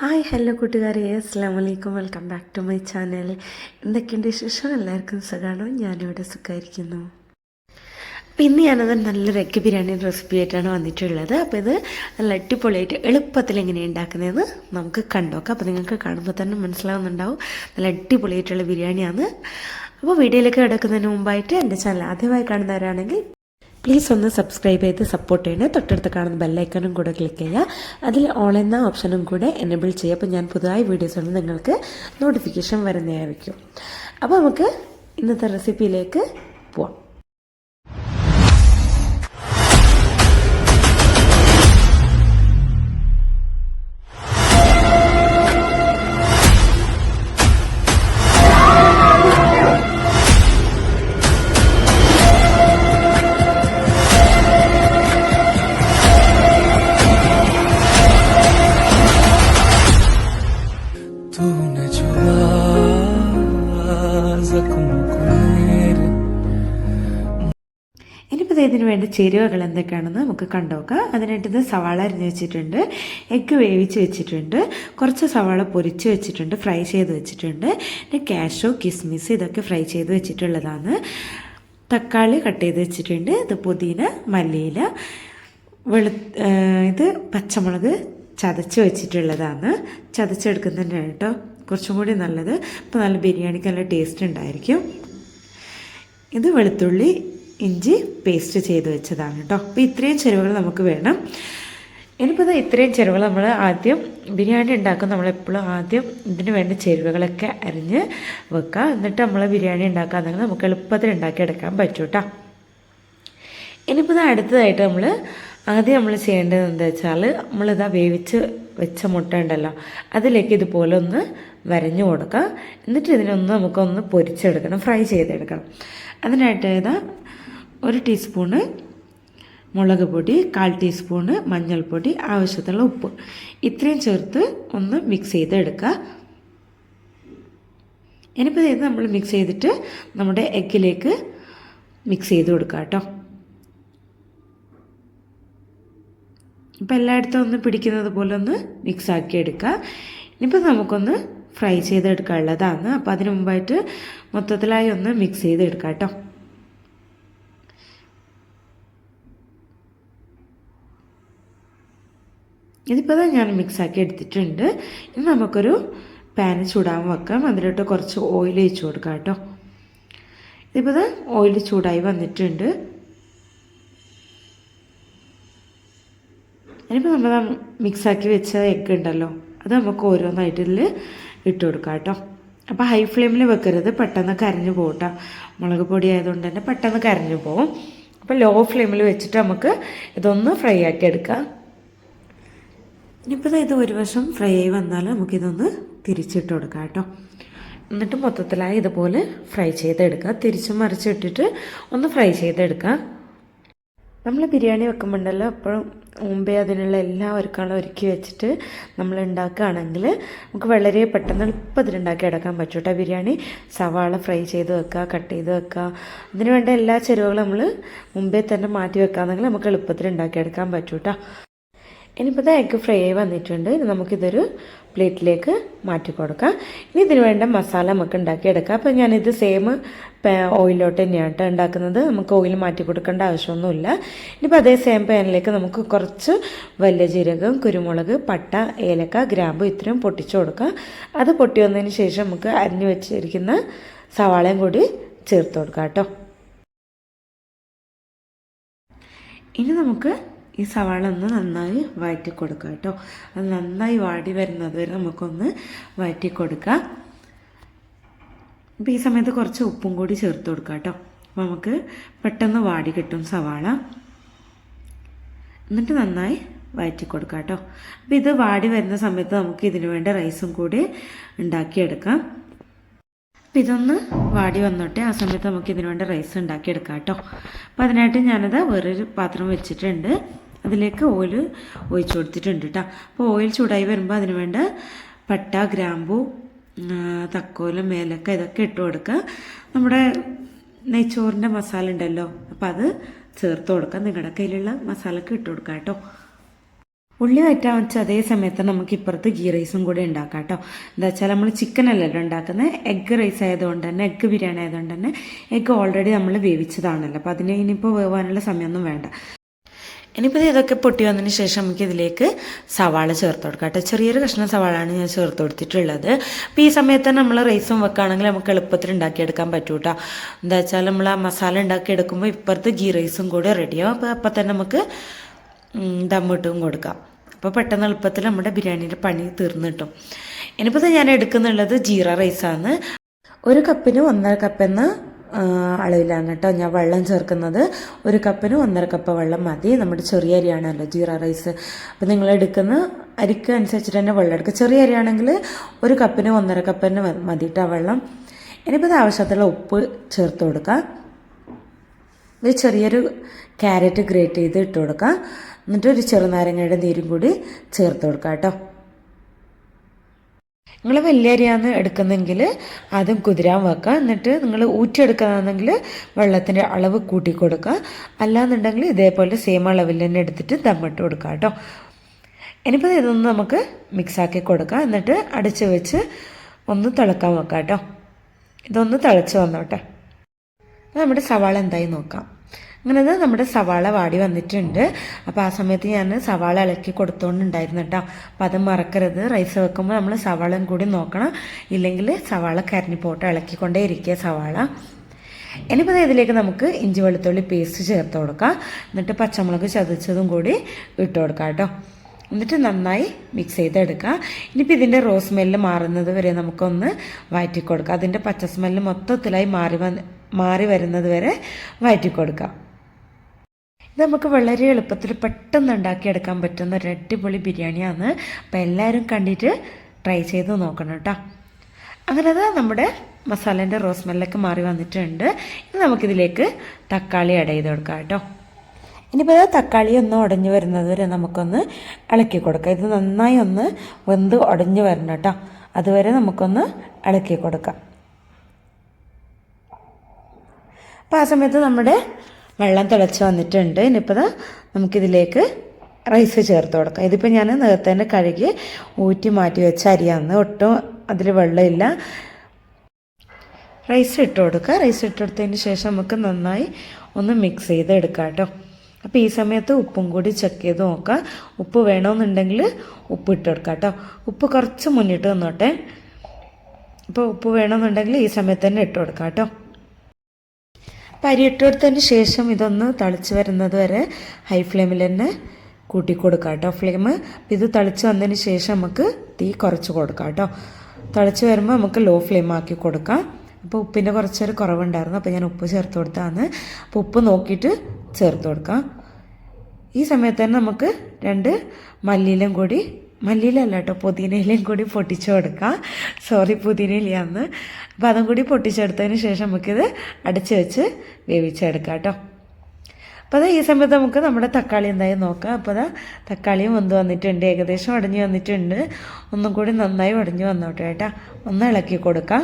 Hi hello കൂട്ടുകാരെ. അസ്സാം വലൈക്കും welcome back to my channel. എന്തൊക്കെയുണ്ട് വിശേഷം? എല്ലാവർക്കും സുഖമാണോ ഞാനിവിടെ സുഖമായിരിക്കുന്നു അപ്പം ഇന്ന് ഞാനത് നല്ലൊരു എഗ് ബിരിയാണി റെസിപ്പി ആയിട്ടാണ് വന്നിട്ടുള്ളത്. അപ്പോൾ ഇത് നല്ല അടിപൊളിയായിട്ട് എളുപ്പത്തിൽ എങ്ങനെയാണ് ഉണ്ടാക്കുന്നതെന്ന് നമുക്ക് കണ്ടോക്കാം അപ്പോൾ നിങ്ങൾക്ക് കാണുമ്പോൾ തന്നെ മനസ്സിലാവുന്നുണ്ടാവും. നല്ല അടിപൊളിയായിട്ടുള്ള ബിരിയാണിയാണ്. അപ്പോൾ വീഡിയോയിലേക്ക് കിടക്കുന്നതിന് മുമ്പായിട്ട് എന്റെ ചാനൽ ആദ്യമായി കാണുന്നവരാണെങ്കിൽ പ്ലീസ് ഒന്ന് സബ്സ്ക്രൈബ് ചെയ്ത് സപ്പോർട്ട് ചെയ്യണേ. തൊട്ടടുത്ത് കാണുന്ന ബെല്ലൈക്കനും കൂടെ ക്ലിക്ക് ചെയ്യുക. അതിൽ ഓൾ എന്ന ഓപ്ഷനും കൂടെ എനേബിൾ ചെയ്യുക. അപ്പോൾ ഞാൻ പുതുതായി വീഡിയോസ് ഉണ്ട് നിങ്ങൾക്ക് നോട്ടിഫിക്കേഷൻ വരുന്നതായിരിക്കും. അപ്പോൾ നമുക്ക് ഇന്നത്തെ റെസിപ്പിയിലേക്ക് പോവാം. ചേരുവകൾ എന്തൊക്കെയാണെന്ന് നമുക്ക് കണ്ടുനോക്കാം. അതിനായിട്ട് ഇത് സവാള അരിഞ്ഞ് വെച്ചിട്ടുണ്ട്. എഗ്ഗ് വേവിച്ച് വെച്ചിട്ടുണ്ട്. കുറച്ച് സവാള പൊരിച്ച് വെച്ചിട്ടുണ്ട്. ഫ്രൈ ചെയ്ത് വെച്ചിട്ടുണ്ട്. പിന്നെ കാഷോ കിസ്മിസ് ഇതൊക്കെ ഫ്രൈ ചെയ്ത് വെച്ചിട്ടുള്ളതാണ്. തക്കാളി കട്ട് ചെയ്ത് വെച്ചിട്ടുണ്ട്. ഇത് പുതിന മല്ലിയില വെളു ഇത് പച്ചമുളക് ചതച്ച് വെച്ചിട്ടുള്ളതാണ്. ചതച്ചെടുക്കുന്നതിന്റെ കേട്ടോ കുറച്ചും കൂടി നല്ലത്. ഇപ്പോൾ നല്ല ബിരിയാണിക്ക് നല്ല ടേസ്റ്റ് ഉണ്ടായിരിക്കും. ഇത് വെളുത്തുള്ളി ഇഞ്ചി പേസ്റ്റ് ചെയ്ത് വെച്ചതാണ് കേട്ടോ. അപ്പോൾ ഇത്രയും ചേരുവകൾ നമുക്ക് വേണം. ഇനിയിപ്പോൾ ഇത് ഇത്രയും ചേരുവകൾ നമ്മൾ ആദ്യം ബിരിയാണി ഉണ്ടാക്കും നമ്മളെപ്പോഴും ആദ്യം ഇതിന് വേണ്ട ചേരുവകളൊക്കെ അരിഞ്ഞ് വെക്കുക എന്നിട്ട് നമ്മൾ ബിരിയാണി ഉണ്ടാക്കാന്നെങ്കിൽ നമുക്ക് എളുപ്പത്തിൽ ഉണ്ടാക്കിയെടുക്കാൻ പറ്റും കേട്ടോ. ഇനിയിപ്പോൾ ഇത് അടുത്തതായിട്ട് നമ്മൾ ആദ്യം നമ്മൾ ചെയ്യേണ്ടത് എന്താ വെച്ചാൽ നമ്മളിതാ വേവിച്ച് വെച്ച മുട്ട ഉണ്ടല്ലോ അതിലേക്ക് ഇതുപോലെ ഒന്ന് വരഞ്ഞു കൊടുക്കുക എന്നിട്ട് ഇതിനൊന്ന് നമുക്കൊന്ന് പൊരിച്ചെടുക്കണം ഫ്രൈ ചെയ്തെടുക്കണം. അതിനായിട്ട് ഇതാ ഒരു ടീസ്പൂണ് മുളക് പൊടി കാൽ ടീസ്പൂണ് മഞ്ഞൾപ്പൊടി ആവശ്യത്തിനുള്ള ഉപ്പ്. ഇത്രയും ചേർത്ത് ഒന്ന് മിക്സ് ചെയ്തെടുക്കുക ഇനിയിപ്പോൾ ഇത് നമ്മൾ മിക്സ് ചെയ്തിട്ട് നമ്മുടെ എഗ്ഗിലേക്ക് മിക്സ് ചെയ്ത് കൊടുക്കുക കേട്ടോ. ഇപ്പം എല്ലായിടത്തും ഒന്ന് പിടിക്കുന്നത് പോലെ ഒന്ന് മിക്സ് ആക്കി എടുക്കുക ഇനിയിപ്പോൾ നമുക്കൊന്ന് ഫ്രൈ ചെയ്തെടുക്കാനുള്ളതാണ്. അപ്പോൾ അതിന് മുമ്പായിട്ട് മൊത്തത്തിലായി ഒന്ന് മിക്സ് ചെയ്തെടുക്കാം കേട്ടോ. ഇതിപ്പോൾ തന്നെ ഞാൻ മിക്സാക്കി എടുത്തിട്ടുണ്ട്. ഇനി നമുക്കൊരു പാന് ചൂടാൻ വെക്കാം. അതിലോട്ട് കുറച്ച് ഓയിൽ ഒഴിച്ച് കൊടുക്കാം കേട്ടോ. ഇതിപ്പോൾ ഓയിൽ ചൂടായി വന്നിട്ടുണ്ട്. ഇനിയിപ്പോൾ നമ്മൾ മിക്സാക്കി വെച്ച എഗ്ഗ് ഉണ്ടല്ലോ അത് നമുക്ക് ഓരോന്നായിട്ട് ഇതിൽ ഇട്ട് കൊടുക്കാം കേട്ടോ. അപ്പോൾ ഹൈ ഫ്ലെയിമിൽ വെക്കരുത്. പെട്ടെന്ന് കരഞ്ഞു പോകട്ടോ മുളക് പൊടി ആയതുകൊണ്ട് തന്നെ പെട്ടെന്ന് കരഞ്ഞു പോകും അപ്പോൾ ലോ ഫ്ലെയിമിൽ വെച്ചിട്ട് നമുക്ക് ഇതൊന്ന് ഫ്രൈ ആക്കി എടുക്കാം. ഇനിയിപ്പോൾ ഇത് ഒരു വശം ഫ്രൈ ആയി വന്നാൽ നമുക്കിതൊന്ന് തിരിച്ചിട്ട് കൊടുക്കാം കേട്ടോ. എന്നിട്ട് മൊത്തത്തിലായി ഇതുപോലെ ഫ്രൈ ചെയ്തെടുക്കുക. തിരിച്ചും മറിച്ചിട്ടിട്ട് ഒന്ന് ഫ്രൈ ചെയ്തെടുക്കുക. നമ്മൾ ബിരിയാണി വെക്കുമ്പോണ്ടല്ലോ എപ്പോഴും മുമ്പേ അതിനുള്ള എല്ലാ ഒരുക്കങ്ങളും ഒരുക്കി വെച്ചിട്ട് നമ്മൾ ഉണ്ടാക്കുകയാണെങ്കിൽ നമുക്ക് വളരെ പെട്ടെന്ന് എളുപ്പത്തിൽ ഉണ്ടാക്കി എടുക്കാൻ പറ്റും കേട്ടോ. ബിരിയാണി സവാള ഫ്രൈ ചെയ്ത് വെക്കുക കട്ട് ചെയ്ത് വെക്കുക. അതിന് വേണ്ട എല്ലാ ചെരുവകളും നമ്മൾ മുമ്പേ തന്നെ മാറ്റി വെക്കുകയാണെങ്കിൽ നമുക്ക് എളുപ്പത്തിൽ ഉണ്ടാക്കിയെടുക്കാൻ പറ്റും കേട്ടോ. ഇനിയിപ്പോൾ ഇത് എഗ്ഗ് ഫ്രൈ ആയി വന്നിട്ടുണ്ട്. നമുക്കിതൊരു പ്ലേറ്റിലേക്ക് മാറ്റി കൊടുക്കാം. ഇനി ഇതിന് വേണ്ട മസാല നമുക്ക് ഉണ്ടാക്കിയെടുക്കാം. അപ്പോൾ ഞാനിത് സെയിം ഓയിലോട്ട് തന്നെയാണ് ഉണ്ടാക്കുന്നത്. നമുക്ക് ഓയിൽ മാറ്റി കൊടുക്കേണ്ട ആവശ്യമൊന്നുമില്ല. ഇനിയിപ്പോൾ അതേ സെയിം പാനിലേക്ക് നമുക്ക് കുറച്ച് വലിയ ജീരകം കുരുമുളക് പട്ട ഏലക്ക ഗ്രാമ്പു ഇത്രയും പൊട്ടിച്ചു കൊടുക്കാം. അത് പൊട്ടി വന്നതിന് ശേഷം നമുക്ക് അരിഞ്ഞു വെച്ചിരിക്കുന്ന സവാളയും കൂടി ചേർത്ത് കൊടുക്കാം കേട്ടോ. ഇനി നമുക്ക് ഈ സവാള ഒന്ന് നന്നായി വഴറ്റി കൊടുക്കുക കേട്ടോ. അത് നന്നായി വാടി വരുന്നത് വരെ നമുക്കൊന്ന് വഴറ്റി കൊടുക്കുക അപ്പോൾ ഈ സമയത്ത് കുറച്ച് ഉപ്പും കൂടി ചേർത്ത് കൊടുക്കുക കേട്ടോ. അപ്പോൾ നമുക്ക് പെട്ടെന്ന് വാടി കിട്ടും സവാള. എന്നിട്ട് നന്നായി വഴറ്റി കൊടുക്കുക കേട്ടോ. അപ്പോൾ ഇത് വാടി വരുന്ന സമയത്ത് നമുക്ക് ഇതിനു വേണ്ട റൈസും കൂടി ഉണ്ടാക്കിയെടുക്കാം. അപ്പോൾ ഇതൊന്ന് വാടി വന്നോട്ടെ. ആ സമയത്ത് നമുക്ക് ഇതിനു വേണ്ട റൈസ് ഉണ്ടാക്കിയെടുക്കാം കേട്ടോ. അപ്പോൾ അതിനായിട്ട് ഞാനത് വേറൊരു പാത്രം വെച്ചിട്ടുണ്ട്. അതിലേക്ക് ഓയിൽ ഒഴിച്ചു കൊടുത്തിട്ടുണ്ട് കേട്ടോ അപ്പോൾ ഓയിൽ ചൂടായി വരുമ്പോൾ അതിന് വേണ്ട പട്ട ഗ്രാമ്പു തക്കോലം മേലക്ക ഇതൊക്കെ ഇട്ട് കൊടുക്കുക നമ്മുടെ നെയ്ച്ചോറിന്റെ മസാല ഉണ്ടല്ലോ. അപ്പം അത് ചേർത്ത് കൊടുക്കുക നിങ്ങളുടെ കയ്യിലുള്ള മസാലക്ക് ഇട്ട് കൊടുക്കുക കേട്ടോ ഉള്ളി വയറ്റാൻ വെച്ച അതേ സമയത്ത് നമുക്ക് ഇപ്പുറത്ത് ഗീ റൈസും കൂടി ഉണ്ടാക്കാം കേട്ടോ എന്താ വെച്ചാൽ നമ്മൾ ചിക്കൻ അല്ലല്ലോ ഉണ്ടാക്കുന്നത് എഗ്ഗ് റൈസ് ആയതുകൊണ്ട് തന്നെ എഗ്ഗ് ബിരിയാണി ആയതുകൊണ്ട് തന്നെ എഗ്ഗ് ഓൾറെഡി നമ്മൾ വേവിച്ചതാണല്ലോ. അപ്പോൾ അതിന് ഇനിയിപ്പോൾ വേവാനുള്ള സമയമൊന്നും വേണ്ട. ഇനിയിപ്പോൾ ഇതൊക്കെ പൊട്ടി വന്നതിന് ശേഷം നമുക്ക് ഇതിലേക്ക് സവാള ചേർത്ത് കൊടുക്കാം കേട്ടോ. ചെറിയൊരു കഷ്ണം സവാളാണ് ഞാൻ ചേർത്ത് കൊടുത്തിട്ടുള്ളത്. അപ്പോൾ ഈ സമയത്ത് നമ്മൾ റൈസും വെക്കുകയാണെങ്കിൽ നമുക്ക് എളുപ്പത്തിൽ ഉണ്ടാക്കിയെടുക്കാൻ പറ്റൂ കേട്ടോ. എന്താ വെച്ചാൽ നമ്മൾ ആ മസാല ഉണ്ടാക്കിയെടുക്കുമ്പോൾ ഇപ്പുറത്ത് ഗീ റൈസും കൂടെ റെഡിയാവും അപ്പോൾ അപ്പം തന്നെ നമുക്ക് ദമ്മിട്ടും കൊടുക്കാം. അപ്പോൾ പെട്ടെന്ന് എളുപ്പത്തിൽ നമ്മുടെ ബിരിയാണിയുടെ പണി തീർന്നു കിട്ടും. ഇനിയിപ്പോൾ ഞാൻ എടുക്കുന്നുള്ളത് ജീറ റൈസാണ് ഒരു കപ്പിന് ഒന്നര കപ്പെന്ന് അളവിലാണ് കേട്ടോ ഞാൻ വെള്ളം ചേർക്കുന്നത്. ഒരു കപ്പിന് ഒന്നര കപ്പ് വെള്ളം മതി. നമ്മുടെ ചെറിയ അരിയാണല്ലോ ജീറ റൈസ്. അപ്പോൾ നിങ്ങൾ എടുക്കുന്ന അരിക്ക് അനുസരിച്ചിട്ട് തന്നെ വെള്ളം എടുക്കുക. ചെറിയ അരിയാണെങ്കിൽ ഒരു കപ്പിന് ഒന്നര കപ്പിന് മതി കേട്ടോ വെള്ളം. ഇനിയിപ്പോൾ ആവശ്യത്തിലുള്ള ഉപ്പ് ചേർത്ത് കൊടുക്കുക. ഒരു ചെറിയൊരു ക്യാരറ്റ് ഗ്രേറ്റ് ചെയ്ത് ഇട്ട് കൊടുക്കുക. എന്നിട്ട് ഒരു ചെറുനാരങ്ങയുടെ നീരും കൂടി ചേർത്ത് കൊടുക്കുക കേട്ടോ. നിങ്ങൾ വെള്ളരിയാണ് എടുക്കുന്നെങ്കിൽ ആദ്യം കുതിരാൻ വെക്കുക. എന്നിട്ട് നിങ്ങൾ ഊറ്റിയെടുക്കുന്നതാണെങ്കിൽ വെള്ളത്തിന്റെ അളവ് കൂട്ടി കൊടുക്കുക. അല്ലാന്നുണ്ടെങ്കിൽ ഇതേപോലെ സെയിം അളവിൽ തന്നെ എടുത്തിട്ട് ദമ്മിട്ട് കൊടുക്കുക കേട്ടോ. ഇനിയിപ്പോൾ ഇതൊന്ന് നമുക്ക് മിക്സാക്കി കൊടുക്കുക. എന്നിട്ട് അടച്ച് വെച്ച് ഒന്ന് തിളക്കാൻ വെക്കാം കേട്ടോ. ഇതൊന്ന് തിളച്ച് വന്നോട്ടെ. നമ്മുടെ സവാള എന്തായി നോക്കാം. അങ്ങനെ നമ്മുടെ സവാള വാടി വന്നിട്ടുണ്ട്. അപ്പോൾ ആ സമയത്ത് ഞാൻ സവാള ഇളക്കി കൊടുത്തുകൊണ്ടുണ്ടായിരുന്നു കേട്ടോ. അപ്പോൾ അത് മറക്കരുത്. റൈസ് വെക്കുമ്പോൾ നമ്മൾ സവാളയും കൂടി നോക്കണം. ഇല്ലെങ്കിൽ സവാള കരിഞ്ഞു പോട്ടെ ഇളക്കിക്കൊണ്ടേ ഇരിക്കുക സവാള ഇനിയിപ്പോൾ ഇതിലേക്ക് നമുക്ക് ഇഞ്ചി വെളുത്തുള്ളി പേസ്റ്റ് ചേർത്ത് കൊടുക്കാം. എന്നിട്ട് പച്ചമുളക് ചതച്ചതും കൂടി ഇട്ട് കൊടുക്കാം കേട്ടോ. എന്നിട്ട് നന്നായി മിക്സ് ചെയ്തെടുക്കുക ഇനിയിപ്പോൾ ഇതിന്റെ റോസ് സ്മെല്ല് മാറുന്നത് വരെ നമുക്കൊന്ന് വഴറ്റി അതിന്റെ പച്ച സ്മെല്ല് മൊത്തത്തിലായി മാറി മാറി വരുന്നത് വരെ വഴറ്റി ഇത് നമുക്ക് വളരെ എളുപ്പത്തിൽ പെട്ടെന്ന് ഉണ്ടാക്കിയെടുക്കാൻ പറ്റുന്ന ഒരു അടിപൊളി ബിരിയാണിയാണ്. അപ്പോൾ എല്ലാവരും കണ്ടിട്ട് ട്രൈ ചെയ്ത് നോക്കണം കേട്ടോ അങ്ങനെ നമ്മുടെ മസാലേന്റെ റോസ് സ്മെല്ലൊക്കെ മാറി വന്നിട്ടുണ്ട്. ഇനി നമുക്കിതിലേക്ക് തക്കാളി ആഡ് ചെയ്ത് കൊടുക്കാം കേട്ടോ ഇനിയിപ്പോൾ തക്കാളി ഒന്ന് ഉടഞ്ഞു വരുന്നത് വരെ നമുക്കൊന്ന് ഇളക്കി കൊടുക്കാം. ഇത് നന്നായി ഒന്ന് വെന്ത് ഉടഞ്ഞു വരണം കേട്ടോ അതുവരെ നമുക്കൊന്ന് ഇളക്കി കൊടുക്കാം. അപ്പോൾ ആ സമയത്ത് നമ്മുടെ വെള്ളം തിളച്ച് വന്നിട്ടുണ്ട്. ഇനിയിപ്പോൾ നമുക്കിതിലേക്ക് റൈസ് ചേർത്ത് കൊടുക്കാം. ഇതിപ്പോൾ ഞാൻ നേരത്തെ തന്നെ കഴുകി ഊറ്റി മാറ്റി വെച്ച അരിയാന്ന് ഒട്ടും അതിൽ വെള്ളമില്ല. റൈസ് ഇട്ട് കൊടുക്കുക. റൈസ് ഇട്ട് കൊടുത്തതിന് ശേഷം നമുക്ക് നന്നായി ഒന്ന് മിക്സ് ചെയ്ത് എടുക്കാം കേട്ടോ. അപ്പോൾ ഈ സമയത്ത് ഉപ്പും കൂടി ചെക്ക് ചെയ്ത് നോക്കുക. ഉപ്പ് വേണമെന്നുണ്ടെങ്കിൽ ഉപ്പ് ഇട്ട് കൊടുക്കാം കേട്ടോ. ഉപ്പ് കുറച്ച് മുന്നിട്ട് നിന്നോട്ടെ. അപ്പോൾ ഉപ്പ് വേണമെന്നുണ്ടെങ്കിൽ ഈ സമയത്ത് തന്നെ ഇട്ട് കൊടുക്കാം കേട്ടോ. ഇട്ട് കൊടുത്തതിന് ശേഷം ഇതൊന്ന് തളിച്ച് വരുന്നത് വരെ ഹൈ ഫ്ലെയിമിൽ തന്നെ കൂട്ടി കൊടുക്കാം കേട്ടോ ഫ്ലെയിം ഇത് തളിച്ച് വന്നതിന് ശേഷം നമുക്ക് തീ കുറച്ച് കൊടുക്കാം കേട്ടോ തളിച്ച് വരുമ്പോൾ നമുക്ക് ലോ ഫ്ലെയിം ആക്കി കൊടുക്കാം. അപ്പോൾ ഉപ്പിന്റെ കുറച്ചൊരു കുറവുണ്ടായിരുന്നു. അപ്പോൾ ഞാൻ ഉപ്പ് ചേർത്ത് കൊടുത്താണ് അപ്പോൾ ഉപ്പ് നോക്കിയിട്ട് ചേർത്ത് കൊടുക്കാം. ഈ സമയത്ത് തന്നെ നമുക്ക് രണ്ട് മല്ലിയിലും കൂടി മല്ലിയിലല്ല കേട്ടോ പുതിനയിലും കൂടി പൊട്ടിച്ചു കൊടുക്കാം. സോറി പുതിനയിലാന്ന് അപ്പം അതും കൂടി പൊട്ടിച്ചെടുത്തതിന് ശേഷം നമുക്കിത് അടച്ചു വെച്ച് വേവിച്ചെടുക്കാം കേട്ടോ. അപ്പോൾ അത് ഈ സമയത്ത് നമുക്ക് നമ്മുടെ തക്കാളി എന്തായി നോക്കാം. അപ്പോൾ അതാ തക്കാളിയും വന്ന് വന്നിട്ടുണ്ട് ഏകദേശം ഉടഞ്ഞു വന്നിട്ടുണ്ട്. ഒന്നും കൂടി നന്നായി ഉടഞ്ഞു വന്നോട്ടെ ചേട്ടാ ഒന്ന് ഇളക്കി കൊടുക്കാം.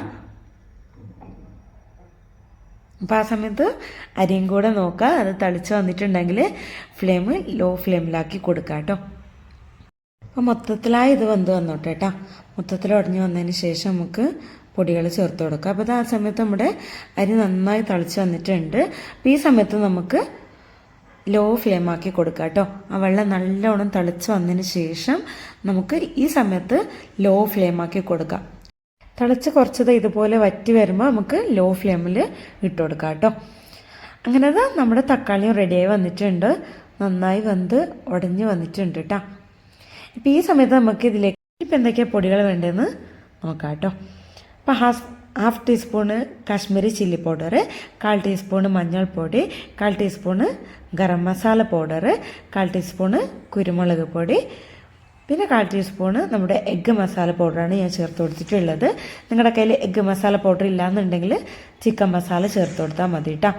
അപ്പോൾ ആ സമയത്ത് അരിയും കൂടെ നോക്കുക അത് തളിച്ച് വന്നിട്ടുണ്ടെങ്കിൽ ഫ്ലെയിം ലോ ഫ്ലെയിമിലാക്കി കൊടുക്കാം കേട്ടോ. അപ്പോൾ മൊത്തത്തിലായി ഇത് വന്ന് വന്നോട്ടെ കേട്ടോ മൊത്തത്തിൽ ഉടഞ്ഞു വന്നതിന് ശേഷം നമുക്ക് പൊടികൾ ചേർത്ത് കൊടുക്കുക അപ്പോൾ ആ സമയത്ത് നമ്മുടെ അരി നന്നായി തളിച്ച് വന്നിട്ടുണ്ട്. അപ്പോൾ ഈ സമയത്ത് നമുക്ക് ലോ ഫ്ലെയിം ആക്കി കൊടുക്കുക കേട്ടോ ആ വെള്ളം നല്ലോണം തളിച്ച് വന്നതിന് ശേഷം നമുക്ക് ഈ സമയത്ത് ലോ ഫ്ലെയിം ആക്കി കൊടുക്കാം. തിളച്ച് കുറച്ചത് ഇതുപോലെ വറ്റി വരുമ്പോൾ നമുക്ക് ലോ ഫ്ലെയിമിൽ ഇട്ട് കൊടുക്കാം കേട്ടോ അങ്ങനെ നമ്മുടെ തക്കാളിയും റെഡിയായി വന്നിട്ടുണ്ട്. നന്നായി വെന്ത് ഉടഞ്ഞ് വന്നിട്ടുണ്ട് കേട്ടോ ഇപ്പം ഈ സമയത്ത് നമുക്ക് ഇതിലേക്ക് ഇപ്പം എന്തൊക്കെയാണ് പൊടികൾ വേണ്ടതെന്ന് നോക്കാം കേട്ടോ. അപ്പോൾ half half teaspoon Kashmiri chilli powder കാൽ ടീസ്പൂണ് മഞ്ഞൾപ്പൊടി കാൽ ടീസ്പൂണ് ഗരം മസാല പൗഡർ കാൽ ടീസ്പൂണ് കുരുമുളക് പൊടി പിന്നെ കാൽ ടീസ്പൂണ് നമ്മുടെ എഗ്ഗ് മസാല പൗഡറാണ് ഞാൻ ചേർത്ത് കൊടുത്തിട്ടുള്ളത്. നിങ്ങളുടെ കയ്യിൽ എഗ്ഗ് മസാല പൗഡർ ഇല്ലാന്നുണ്ടെങ്കിൽ ചിക്കൻ മസാല ചേർത്ത് കൊടുത്താൽ മതി കേട്ടോ.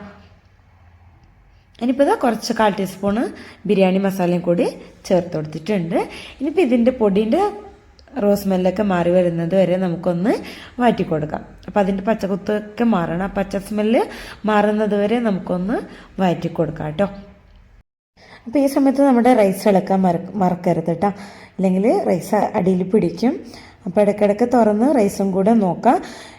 ഇനിയിപ്പോൾ ഇതാ കുറച്ച് കാൽ ടീസ്പൂണ് ബിരിയാണി മസാലയും കൂടി ചേർത്ത് കൊടുത്തിട്ടുണ്ട്. ഇനിയിപ്പോൾ ഇതിന്റെ പൊടിന്റെ റോസ് സ്മെല്ലൊക്കെ മാറി വരുന്നത് വരെ നമുക്കൊന്ന് വാറ്റി കൊടുക്കാം. അപ്പോൾ അതിന്റെ പച്ചക്കുത്തൊക്കെ മാറണം. ആ പച്ച സ്മെല്ല് മാറുന്നത് വരെ നമുക്കൊന്ന് വാറ്റി കൊടുക്കാം കേട്ടോ. അപ്പോൾ ഈ സമയത്ത് നമ്മുടെ റൈസ് ഇളക്കാൻ മറ മറക്കരുത് കേട്ടോ. അല്ലെങ്കിൽ റൈസ് അടിയിൽ പിടിക്കും. അപ്പോൾ ഇടയ്ക്കിടയ്ക്ക് തുറന്ന് റൈസും കൂടെ നോക്കാം.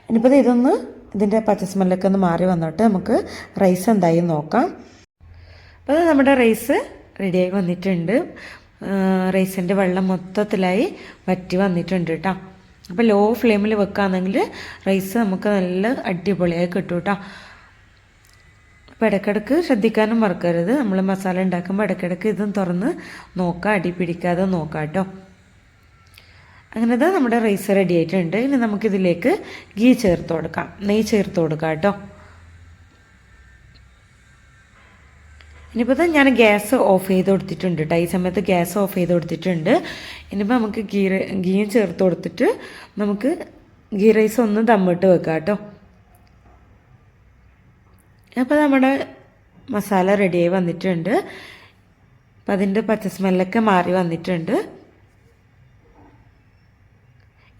ഇനിയിപ്പോൾ ഇത് ഇതൊന്ന് ഇതിന്റെ പച്ച സ്മെല്ലൊക്കെ ഒന്ന് മാറി വന്നിട്ട് നമുക്ക് റൈസ് എന്തായി നോക്കാം. അപ്പോൾ നമ്മുടെ റൈസ് റെഡിയായി വന്നിട്ടുണ്ട്. റൈസിന്റെ വെള്ളം മൊത്തത്തിലായി വറ്റി വന്നിട്ടുണ്ട് കേട്ടോ അപ്പോൾ ലോ ഫ്ലെയിമിൽ വെക്കുകയാണെങ്കിൽ റൈസ് നമുക്ക് നല്ല അടിപൊളിയായി കിട്ടും കേട്ടോ അപ്പോൾ ഇടയ്ക്കിടയ്ക്ക് ശ്രദ്ധിക്കാനും മറക്കരുത്. നമ്മൾ മസാല ഉണ്ടാക്കുമ്പോൾ ഇടയ്ക്കിടയ്ക്ക് ഇതും തുറന്ന് നോക്കാം. അടി പിടിക്കാതെ നോക്കാം കേട്ടോ അങ്ങനെ നമ്മുടെ റൈസ് റെഡി ആയിട്ടുണ്ട് ഇനി നമുക്കിതിലേക്ക് ഗീ ചേർത്ത് കൊടുക്കാം. നെയ്യ് ചേർത്ത് കൊടുക്കാം കേട്ടോ ഇനിയിപ്പോൾ ഞാൻ ഗ്യാസ് ഓഫ് ചെയ്ത് കൊടുത്തിട്ടുണ്ട് കേട്ടോ ഈ സമയത്ത് ഗ്യാസ് ഓഫ് ചെയ്ത് കൊടുത്തിട്ടുണ്ട്. ഇനിയിപ്പോൾ നമുക്ക് ഗീ ഗീയും ചേർത്ത് കൊടുത്തിട്ട് നമുക്ക് ഗീ റൈസ് ഒന്ന് ദമ്മിട്ട് വെക്കാം കേട്ടോ അപ്പോൾ നമ്മുടെ മസാല റെഡിയായി വന്നിട്ടുണ്ട്. അപ്പം അതിന്റെ പച്ച സ്മെല്ലൊക്കെ മാറി വന്നിട്ടുണ്ട്.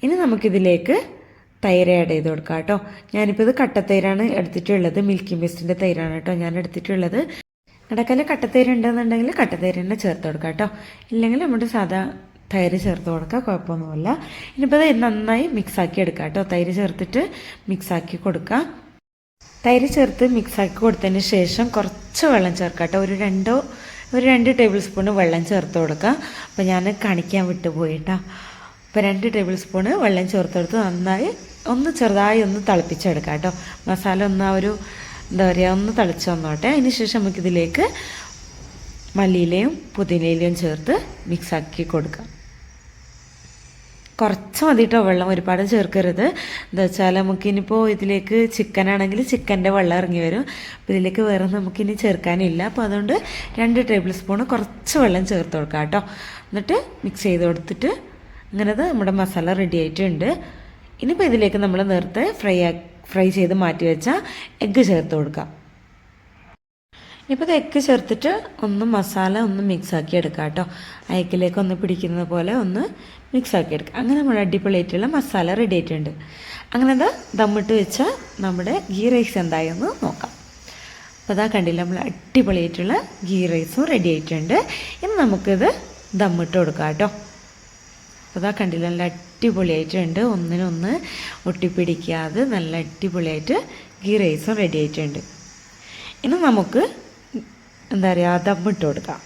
ഇനി നമുക്കിതിലേക്ക് തൈര് ആഡ് ചെയ്ത് കൊടുക്കാം കേട്ടോ ഞാനിപ്പോൾ ഇത് കട്ട തൈരാണ് എടുത്തിട്ടുള്ളത്. മിൽക്കി മിസ്റ്റിന്റെ തൈരാണ് കേട്ടോ ഞാൻ എടുത്തിട്ടുള്ളത്. ഇടക്കൽ കട്ടത്തേരുണ്ടെന്നുണ്ടെങ്കിൽ ഉണ്ടെന്നുണ്ടെങ്കിൽ കട്ടത്തൈര് തന്നെ ചേർത്ത് കൊടുക്കാം കേട്ടോ. ഇല്ലെങ്കിൽ നമ്മുടെ സാധാ തൈര് ചേർത്ത് കൊടുക്കുക കുഴപ്പമൊന്നുമില്ല. ഇനിയിപ്പോൾ ഇത് നന്നായി മിക്സാക്കി എടുക്കാം കേട്ടോ. തൈര് ചേർത്തിട്ട് മിക്സാക്കി കൊടുക്കുക തൈര് ചേർത്ത് മിക്സാക്കി കൊടുത്തതിന് ശേഷം കുറച്ച് വെള്ളം ചേർക്കാം കേട്ടോ. ഒരു രണ്ടോ ഒരു രണ്ട് ടേബിൾ സ്പൂൺ വെള്ളം ചേർത്ത് കൊടുക്കുക അപ്പോൾ ഞാൻ കാണിക്കാൻ വിട്ടുപോയിട്ടാ അപ്പോൾ രണ്ട് ടേബിൾ സ്പൂണ് വെള്ളം ചേർത്ത് കൊടുത്ത് നന്നായി ഒന്ന് ചെറുതായി ഒന്ന് തിളപ്പിച്ചെടുക്കാം കേട്ടോ. മസാല ഒന്ന് ആ ഒരു എന്താ പറയുക ഒന്ന് തിളച്ച് വന്നോട്ടെ. അതിന് ശേഷം നമുക്കിതിലേക്ക് മല്ലിയിലയും പുതിനയിലയും ചേർത്ത് മിക്സാക്കി കൊടുക്കാം. കുറച്ച് മതി കേട്ടോ വെള്ളം ഒരുപാട് ചേർക്കരുത്. എന്താ വെച്ചാൽ നമുക്കിനിപ്പോൾ ഇതിലേക്ക് ചിക്കൻ ആണെങ്കിൽ ചിക്കന്റെ വെള്ളം ഇറങ്ങി വരും. അപ്പോൾ ഇതിലേക്ക് വേറെ നമുക്കിനി ചേർക്കാനില്ല. അപ്പോൾ അതുകൊണ്ട് രണ്ട് ടേബിൾ സ്പൂൺ കുറച്ച് വെള്ളം ചേർത്ത് കൊടുക്കാം കേട്ടോ. എന്നിട്ട് മിക്സ് ചെയ്ത് കൊടുത്തിട്ട് അങ്ങനത് നമ്മുടെ മസാല റെഡി ആയിട്ടുണ്ട്. ഇനിയിപ്പോൾ ഇതിലേക്ക് നമ്മൾ നേരത്തെ ഫ്രൈ ഫ്രൈ ചെയ്ത് മാറ്റി വെച്ച എഗ്ഗ് ചേർത്ത് കൊടുക്കാം. ഇപ്പോൾ എഗ്ഗ് ചേർത്തിട്ട് ഒന്ന് മസാല ഒന്ന് മിക്സാക്കി എടുക്കാം കേട്ടോ. അയക്കിലേക്ക് ഒന്ന് പിടിക്കുന്നത് പോലെ ഒന്ന് മിക്സാക്കി എടുക്കുക അങ്ങനെ നമ്മുടെ അടിപൊളിയായിട്ടുള്ള മസാല റെഡി ആയിട്ടുണ്ട്. അങ്ങനെ അത് ദമ്മിട്ട് വെച്ച നമ്മുടെ ഗീ റൈസ് എന്തായി എന്ന് നോക്കാം. അപ്പോൾ അതാ കണ്ടില്ല നമ്മൾ അടിപൊളിയായിട്ടുള്ള ഗീ റൈസും റെഡി ആയിട്ടുണ്ട്. ഇനി നമുക്കിത് ദമ്മിട്ട് കൊടുക്കാം കേട്ടോ. അപ്പോൾ അതാ കണ്ടില്ല നല്ല അടിപൊളിയായിട്ടുണ്ട്. ഒന്നിനൊന്ന് ഒട്ടിപ്പിടിക്കാതെ നല്ല അടിപൊളിയായിട്ട് ഗീ റൈസും റെഡി ആയിട്ടുണ്ട്. ഇനി നമുക്ക് എന്താ പറയുക ദമ്മിട്ട് കൊടുക്കാം.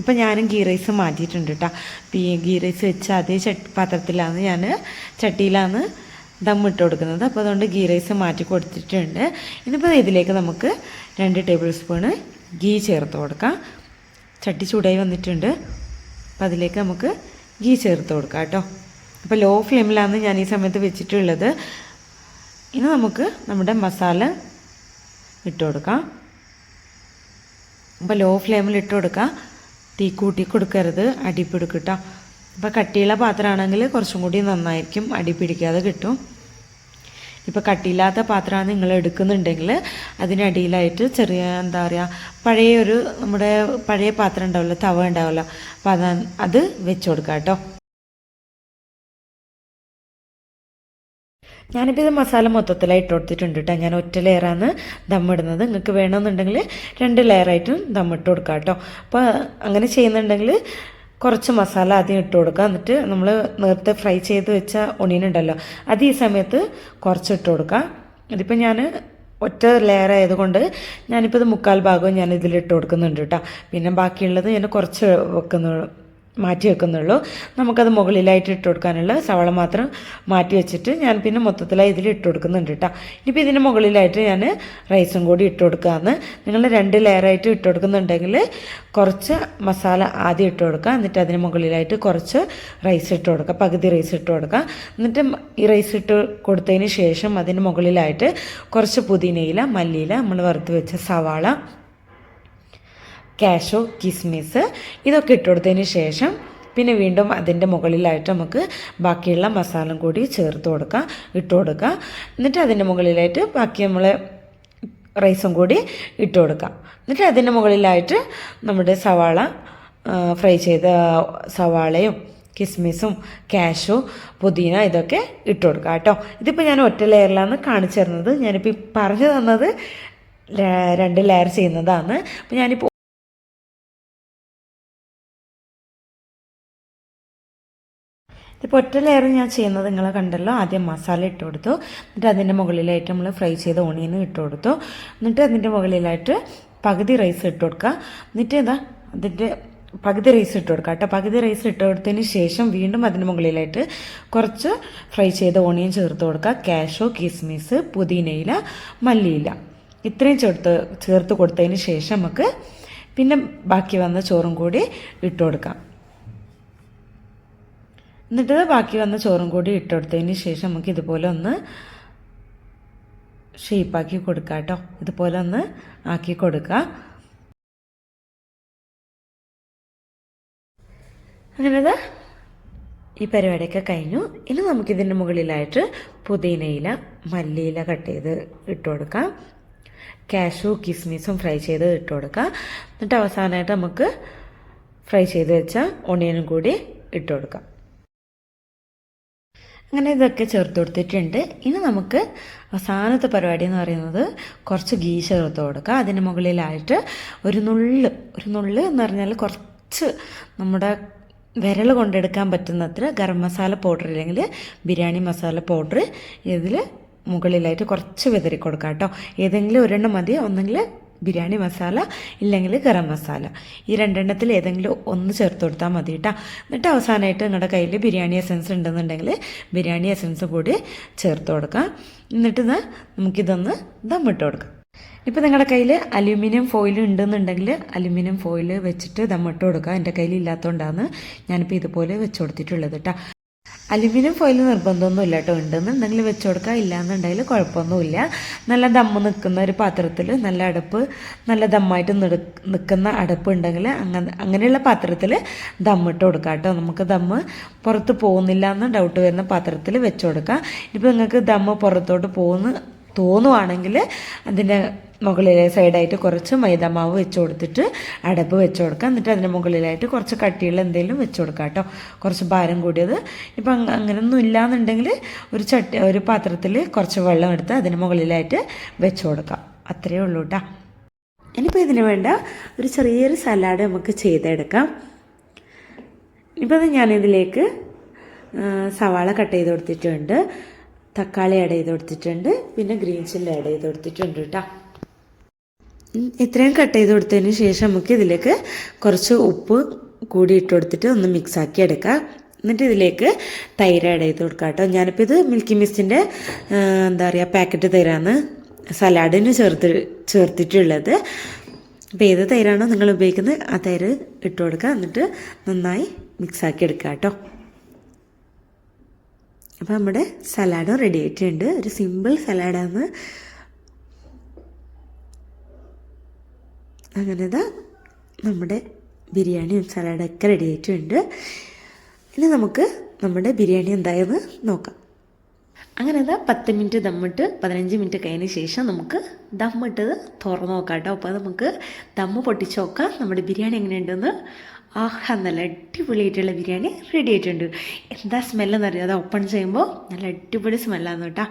ഇപ്പം ഞാനും ഗീ റൈസ് മാറ്റിയിട്ടുണ്ട് കേട്ടോ. ഈ ഗീ റൈസ് വെച്ച് അതേ ചട്ടി പാത്രത്തിലാണ് ഞാൻ ചട്ടിയിലാണ് ദമ്മിട്ട് കൊടുക്കുന്നത്. അപ്പോൾ അതുകൊണ്ട് ഗീ റൈസ് മാറ്റി കൊടുത്തിട്ടുണ്ട്. ഇനിയിപ്പോൾ ഇതിലേക്ക് നമുക്ക് രണ്ട് ടേബിൾ സ്പൂണ് ഗീ ചേർത്ത് കൊടുക്കാം. ചട്ടി ചൂടായി വന്നിട്ടുണ്ട്. അപ്പോൾ അതിലേക്ക് നമുക്ക് ഗീ ചേർത്ത് കൊടുക്കാം കേട്ടോ. അപ്പോൾ ലോ ഫ്ലെയിമിലാണ് ഞാൻ ഈ സമയത്ത് വെച്ചിട്ടുള്ളത്. ഇനി നമുക്ക് നമ്മുടെ മസാല ഇട്ട് കൊടുക്കാം. അപ്പോൾ ലോ ഫ്ലെയിമിൽ ഇട്ട് കൊടുക്കുക തീ കൂട്ടി കൊടുക്കരുത് അടി അപ്പോൾ കട്ടിയുള്ള പാത്രമാണെങ്കിൽ കുറച്ചും കൂടി നന്നായിരിക്കും അടി പിടിക്കാതെ കിട്ടും. ഇപ്പോൾ കട്ടിയില്ലാത്ത പാത്രമാണ് നിങ്ങൾ എടുക്കുന്നുണ്ടെങ്കിൽ അതിനടിയിലായിട്ട് ചെറിയ എന്താ പറയുക പഴയ ഒരു നമ്മുടെ പഴയ പാത്രം ഉണ്ടാവുമല്ലോ തവ ഉണ്ടാവുമല്ലോ. അപ്പോൾ അത് അത് വെച്ച് കൊടുക്കാം കേട്ടോ. ഞാനിപ്പോൾ ഇത് മസാല മൊത്തത്തിലായി ഇട്ട് കൊടുത്തിട്ടുണ്ട് കേട്ടോ. ഞാൻ ഒറ്റ ലെയറാണ് ദമ്മിടുന്നത് നിങ്ങൾക്ക് വേണമെന്നുണ്ടെങ്കിൽ രണ്ട് ലെയറായിട്ടും ദമ്മിട്ട് കൊടുക്കാം കേട്ടോ. അപ്പോൾ അങ്ങനെ ചെയ്യുന്നുണ്ടെങ്കിൽ കുറച്ച് മസാല ആദ്യം ഇട്ട് കൊടുക്കുക. എന്നിട്ട് നമ്മൾ നേരത്തെ ഫ്രൈ ചെയ്ത് വെച്ച ഒണിയൻ ഉണ്ടല്ലോ അത് ഈ സമയത്ത് കുറച്ച് ഇട്ട് കൊടുക്കുക. ഇതിപ്പോൾ ഞാൻ ഒറ്റ ലെയർ ആയതുകൊണ്ട് ഞാനിപ്പോൾ ഇത് മുക്കാൽ ഭാഗവും ഞാൻ ഇതിലിട്ട് കൊടുക്കുന്നുണ്ട് കേട്ടോ. പിന്നെ ബാക്കിയുള്ളത് ഞാൻ കുറച്ച് വെക്കുന്നു മാറ്റി വെക്കുന്നുള്ളൂ. നമുക്കത് മുകളിലായിട്ട് ഇട്ട് കൊടുക്കാനുള്ള സവള മാത്രം മാറ്റി വെച്ചിട്ട് ഞാൻ പിന്നെ മൊത്തത്തിലായി ഇതിൽ ഇട്ട് കൊടുക്കുന്നുണ്ട് കേട്ടോ. ഇനിയിപ്പോൾ ഇതിന് മുകളിലായിട്ട് ഞാൻ റൈസും കൂടി ഇട്ട് കൊടുക്കാമെന്ന് നിങ്ങൾ രണ്ട് ലെയറായിട്ട് ഇട്ട് കൊടുക്കുന്നുണ്ടെങ്കിൽ കുറച്ച് മസാല ആദ്യം ഇട്ട് കൊടുക്കുക. എന്നിട്ട് അതിന് മുകളിലായിട്ട് കുറച്ച് റൈസ് ഇട്ട് കൊടുക്കുക. പകുതി റൈസ് ഇട്ട് കൊടുക്കുക. എന്നിട്ട് ഈ റൈസ് ഇട്ട് കൊടുത്തതിന് ശേഷം അതിന് മുകളിലായിട്ട് കുറച്ച് പുതിനയില മല്ലിയില നമ്മൾ വറുത്ത് വെച്ച സവാള കാഷോ കിസ്മിസ് ഇതൊക്കെ ഇട്ടുകൊടുത്തതിന് ശേഷം പിന്നെ വീണ്ടും അതിന്റെ മുകളിലായിട്ട് നമുക്ക് ബാക്കിയുള്ള മസാലയും കൂടി ചേർത്ത് കൊടുക്കാം ഇട്ട് കൊടുക്കുക. എന്നിട്ട് അതിന്റെ മുകളിലായിട്ട് ബാക്കി നമ്മൾ റൈസും കൂടി ഇട്ട് കൊടുക്കാം എന്നിട്ട് അതിന്റെ മുകളിലായിട്ട് നമ്മുടെ സവാള ഫ്രൈ ചെയ്ത സവാളയും കിസ്മിസും കാഷു പുതിന ഇതൊക്കെ ഇട്ട് കൊടുക്കുക കേട്ടോ. ഇതിപ്പോൾ ഞാൻ ഒറ്റ ലെയറിലാണ് കാണിച്ചു തരുന്നത്. ഞാനിപ്പോൾ പറഞ്ഞു തന്നത് രണ്ട് ലെയർ ചെയ്യുന്നതാണ്. അപ്പോൾ ഞാനിപ്പോൾ ഇപ്പോൾ ഒറ്റ ലെയർ ഞാൻ ചെയ്യുന്നത് നിങ്ങൾ കണ്ടല്ലോ ആദ്യം മസാല ഇട്ട് കൊടുത്തു. എന്നിട്ട് അതിന്റെ മുകളിലായിട്ട് നമ്മൾ ഫ്രൈ ചെയ്ത ഓണിയൻ ഇട്ട് കൊടുത്തു. എന്നിട്ട് അതിന്റെ മുകളിലായിട്ട് പകുതി റൈസ് ഇട്ട് കൊടുക്കുക എന്നിട്ട് എന്താ അതിന്റെ പകുതി റൈസ് ഇട്ട് കൊടുക്കുക കേട്ടോ. പകുതി റൈസ് ഇട്ട് കൊടുത്തതിന് ശേഷം വീണ്ടും അതിന് മുകളിലായിട്ട് കുറച്ച് ഫ്രൈ ചെയ്ത ഓണിയൻ ചേർത്ത് കൊടുക്കുക കാഷോ കിസ്മിസ് പുതിനയില മല്ലിയില. ഇത്രയും ചേർത്ത് ചേർത്ത് കൊടുത്തതിന് ശേഷം നമുക്ക് പിന്നെ ബാക്കി വന്ന ചോറും കൂടി ഇട്ട് കൊടുക്കാം. എന്നിട്ട് ബാക്കി വന്ന ചോറും കൂടി ഇട്ടെടുത്തതിന് ശേഷം നമുക്ക് ഇതുപോലെ ഒന്ന് ഷേപ്പാക്കി കൊടുക്കാം കേട്ടോ ഇതുപോലെ ഒന്ന് ആക്കി കൊടുക്കുക അങ്ങനെ ഈ പരിപാടിയൊക്കെ കഴിഞ്ഞു. ഇനി നമുക്കിതിന്റെ മുകളിലായിട്ട് പുതിനയില മല്ലിയില കട്ട് ചെയ്ത് ഇട്ട് കൊടുക്കാം. കാഷു കിസ്മിസും ഫ്രൈ ചെയ്ത് ഇട്ട് കൊടുക്കാം. എന്നിട്ട് അവസാനമായിട്ട് നമുക്ക് ഫ്രൈ ചെയ്ത് വെച്ച ഒണിയനും കൂടി ഇട്ട് കൊടുക്കാം. അങ്ങനെ ഇതൊക്കെ ചേർത്ത് കൊടുത്തിട്ടുണ്ട്. ഇനി നമുക്ക് അവസാനത്തെ പരിപാടി എന്ന് പറയുന്നത് കുറച്ച് ഗീ ചേർത്ത് കൊടുക്കുക അതിന് മുകളിലായിട്ട് ഒരു നുള്ള് ഒരു നുള്ള് എന്ന് പറഞ്ഞാൽ കുറച്ച് നമ്മുടെ വിരൽ കൊണ്ടെടുക്കാൻ പറ്റുന്നത്ര ഗരം മസാല പൗഡർ ഇല്ലെങ്കിൽ ബിരിയാണി മസാല പൗഡർ ഇതിൽ മുകളിലായിട്ട് കുറച്ച് വിതറി കൊടുക്കാം കേട്ടോ. ഏതെങ്കിലും ഒരെണ്ണം മതി. ഒന്നെങ്കിൽ ബിരിയാണി മസാല ഇല്ലെങ്കിൽ ഗരം മസാല. ഈ രണ്ടെണ്ണത്തിൽ ഏതെങ്കിലും ഒന്ന് ചേർത്ത് കൊടുത്താൽ മതി കേട്ടോ എന്നിട്ട് അവസാനമായിട്ട് നിങ്ങളുടെ കയ്യിൽ ബിരിയാണി എസൻസ് ഉണ്ടെന്നുണ്ടെങ്കിൽ ബിരിയാണി എസൻസ് കൂടി ചേർത്ത് കൊടുക്കാം. എന്നിട്ട് ഇത് നമുക്കിതൊന്ന് ദമ്മിട്ട് കൊടുക്കാം. ഇപ്പോൾ നിങ്ങളുടെ കയ്യിൽ അലുമിനിയം ഫോയിൽ ഉണ്ടെന്നുണ്ടെങ്കിൽ അലുമിനിയം ഫോയിൽ വെച്ചിട്ട് ദമ്മിട്ട് കൊടുക്കുക എന്റെ കയ്യിൽ ഇല്ലാത്തതുകൊണ്ടാണ് ഞാനിപ്പോൾ ഇതുപോലെ വെച്ച് കൊടുത്തിട്ടുള്ളത് കേട്ടോ അലുമിനിയം ഫോയിൽ നിർബന്ധമൊന്നുമില്ല കേട്ടോ ഉണ്ടെന്നുണ്ടെങ്കിൽ വെച്ച് കൊടുക്കുക ഇല്ലാന്നുണ്ടെങ്കിൽ കുഴപ്പമൊന്നുമില്ല. നല്ല ദമ്മ് നിൽക്കുന്ന ഒരു പാത്രത്തിൽ നല്ല അടുപ്പ് നല്ല ദമ്മായിട്ട് നിൽക്കുന്ന അടുപ്പ് ഉണ്ടെങ്കിൽ അങ്ങനെ അങ്ങനെയുള്ള പാത്രത്തിൽ ദമ്മിട്ട് കൊടുക്കുക കേട്ടോ നമുക്ക് ദമ്മ് പുറത്ത് പോകുന്നില്ല എന്ന് ഡൗട്ട് വരുന്ന പാത്രത്തിൽ വെച്ച് കൊടുക്കുക ഇപ്പോൾ നിങ്ങൾക്ക് ദമ്മ് പുറത്തോട്ട് പോകുന്ന തോന്നുവാണെങ്കിൽ അതിന്റെ മുകളിലെ സൈഡായിട്ട് കുറച്ച് മൈദമാവ് വെച്ച് കൊടുത്തിട്ട് അടപ്പ് വെച്ച് കൊടുക്കുക എന്നിട്ട് അതിന്റെ മുകളിലായിട്ട് കുറച്ച് കട്ടിയുള്ള എന്തെങ്കിലും വെച്ച് കൊടുക്കുക കേട്ടോ. കുറച്ച് ഭാരം കൂടിയത്. ഇപ്പം അങ്ങ അങ്ങനെയൊന്നും ഇല്ലയെന്നുണ്ടെങ്കിൽ ഒരു ചട്ടി ഒരു പാത്രത്തിൽ കുറച്ച് വെള്ളം എടുത്ത് അതിന് മുകളിലായിട്ട് വെച്ച് കൊടുക്കാം. അത്രയേ ഉള്ളൂ കേട്ടോ. ഇനിയിപ്പോൾ ഇതിന് വേണ്ട ഒരു ചെറിയൊരു സലാഡ് നമുക്ക് ചെയ്തെടുക്കാം. ഇപ്പോൾ ഞാനിതിലേക്ക് സവാള കട്ട് ചെയ്ത് കൊടുത്തിട്ടുണ്ട്. തക്കാളി ആഡ് ചെയ്ത് കൊടുത്തിട്ടുണ്ട്. പിന്നെ ഗ്രീൻ ചില്ലി ആഡ് ചെയ്ത് കൊടുത്തിട്ടുണ്ട് കേട്ടോ ഇത്രയും കട്ട് ചെയ്ത് കൊടുത്തതിന് ശേഷം നമുക്ക് ഇതിലേക്ക് കുറച്ച് ഉപ്പ് കൂടി ഇട്ട് കൊടുത്തിട്ട് ഒന്ന് മിക്സ് ആക്കി എടുക്കാം. എന്നിട്ട് ഇതിലേക്ക് തൈര് ആഡ് ചെയ്ത് കൊടുക്കാം കേട്ടോ ഞാനിപ്പോൾ ഇത് മിൽക്കി മിസ്റ്റിന്റെ എന്താ പറയുക പാക്കറ്റ് തൈരാണ് സലാഡിന് ചേർത്ത് ചേർത്തിട്ടുള്ളത്. അപ്പോൾ ഏത് തൈരാണോ നിങ്ങൾ ഉപയോഗിക്കുന്നത് ആ തൈര് ഇട്ട് കൊടുക്കുക എന്നിട്ട് നന്നായി മിക്സാക്കി എടുക്കുക കേട്ടോ അപ്പോൾ നമ്മുടെ സലാഡും റെഡി ആയിട്ടുണ്ട്. ഒരു സിമ്പിൾ സലാഡാണ്. അങ്ങനെ ഇതാ നമ്മുടെ ബിരിയാണിയും സലാഡൊക്കെ റെഡി ആയിട്ടുണ്ട്. ഇനി നമുക്ക് നമ്മുടെ ബിരിയാണി എന്തായെന്ന് നോക്കാം. അങ്ങനെ ഇതാ പത്ത് മിനിറ്റ് ദമ്മിട്ട് പതിനഞ്ച് മിനിറ്റ് കഴിഞ്ഞ ശേഷം നമുക്ക് ദമ്മിട്ടത് തുറന്നു നോക്കാം കേട്ടോ. അപ്പോൾ നമുക്ക് ദമ്മ് പൊട്ടിച്ച് നോക്കാം. നമ്മുടെ ബിരിയാണി എങ്ങനെയുണ്ടെന്ന് ആഹാ നല്ല അടിപൊളിയായിട്ടുള്ള ബിരിയാണി റെഡി ആയിട്ടുണ്ട്. എന്താ സ്മെല്ലെന്ന് അറിയാം അത് ഓപ്പൺ ചെയ്യുമ്പോൾ നല്ല അടിപൊളി സ്മെല്ലാന്ന് കേട്ടോ.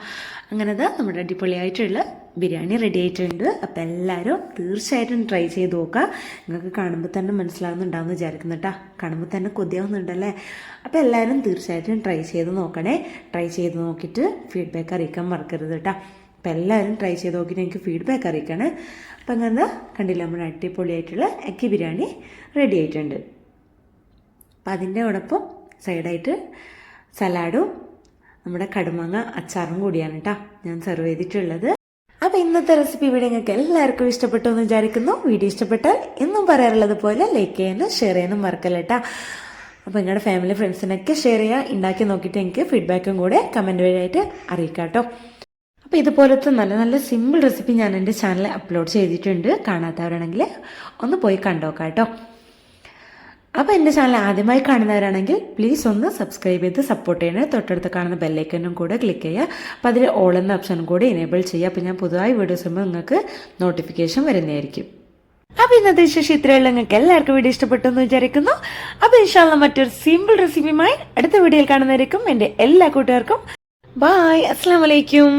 അങ്ങനെ അത് നമ്മുടെ അടിപൊളിയായിട്ടുള്ള ബിരിയാണി റെഡി ആയിട്ടുണ്ട്. അപ്പോൾ എല്ലാവരും തീർച്ചയായിട്ടും ട്രൈ ചെയ്ത് നോക്കുക. നിങ്ങൾക്ക് കാണുമ്പോൾ തന്നെ മനസ്സിലാവുന്നുണ്ടാവുമെന്ന് വിചാരിക്കുന്നു കേട്ടോ. കാണുമ്പോൾ തന്നെ കൊതിയാവുന്നുണ്ടല്ലേ? അപ്പോൾ എല്ലാവരും തീർച്ചയായിട്ടും ട്രൈ ചെയ്ത് നോക്കണേ. ട്രൈ ചെയ്ത് നോക്കിയിട്ട് ഫീഡ്ബാക്ക് അറിയിക്കാൻ മറക്കരുത് കേട്ടോ. അപ്പോൾ എല്ലാവരും ട്രൈ ചെയ്ത് നോക്കി എനിക്ക് ഫീഡ്ബാക്ക് അറിയിക്കണം. അപ്പം അങ്ങനെ കണ്ടില്ല നമ്മുടെ അടിപൊളിയായിട്ടുള്ള അക്കി ബിരിയാണി റെഡി ആയിട്ടുണ്ട്. അപ്പം അതിന്റെ ഒടൊപ്പം സൈഡായിട്ട് സലാഡും നമ്മുടെ കടുമാങ്ങ അച്ചാറും കൂടിയാണ് കേട്ടോ ഞാൻ സെർവ് ചെയ്തിട്ടുള്ളത്. അപ്പോൾ ഇന്നത്തെ റെസിപ്പി ഇവിടെ നിങ്ങൾക്ക് എല്ലാവർക്കും ഇഷ്ടപ്പെട്ടു എന്ന് വിചാരിക്കുന്നു. വീഡിയോ ഇഷ്ടപ്പെട്ടാൽ എന്നും പറയാറുള്ളത് പോലെ ലൈക്ക് ചെയ്യാനും ഷെയർ ചെയ്യാനും മറക്കല്ല കേട്ടോ അപ്പോൾ നിങ്ങളുടെ ഫാമിലി ഫ്രണ്ട്സിനൊക്കെ ഷെയർ ചെയ്യുക ഉണ്ടാക്കി നോക്കിയിട്ട് എനിക്ക് ഫീഡ്ബാക്കും കൂടെ കമന്റ് വഴിയായിട്ട് അറിയിക്കാം കേട്ടോ അപ്പോൾ ഇതുപോലത്തെ നല്ല നല്ല സിമ്പിൾ റെസിപ്പി ഞാൻ എന്റെ ചാനലിൽ അപ്ലോഡ് ചെയ്തിട്ടുണ്ട്. കാണാത്തവരാണെങ്കിൽ ഒന്ന് പോയി കണ്ടോക്കാം കേട്ടോ അപ്പോൾ എന്റെ ചാനൽ ആദ്യമായി കാണുന്നവരാണെങ്കിൽ പ്ലീസ് ഒന്ന് സബ്സ്ക്രൈബ് ചെയ്ത് സപ്പോർട്ട് ചെയ്യണേ. തൊട്ടടുത്ത് കാണുന്ന ബെല്ലൈക്കനും കൂടെ ക്ലിക്ക് ചെയ്യുക. അപ്പോൾ അതിൽ ഓൾ എന്ന ഓപ്ഷനും കൂടെ എനേബിൾ ചെയ്യുക. അപ്പോൾ ഞാൻ പുതുതായി വീഡിയോസ് വരുമ്പോൾ നിങ്ങൾക്ക് നോട്ടിഫിക്കേഷൻ വരുന്നതായിരിക്കും. അപ്പോൾ ഇന്നത്തെ വിശേഷം ഇത്രയുള്ള നിങ്ങൾക്ക് എല്ലാവർക്കും വീഡിയോ ഇഷ്ടപ്പെട്ടു എന്ന് വിചാരിക്കുന്നു. അപ്പോൾ ഇൻഷാല്ല മറ്റൊരു സിമ്പിൾ റെസിപ്പിയുമായി അടുത്ത വീഡിയോയിൽ കാണുന്നതായിരിക്കും എന്റെ എല്ലാ കൂട്ടുകാർക്കും. ബായ് അസ്സാം വലൈക്കും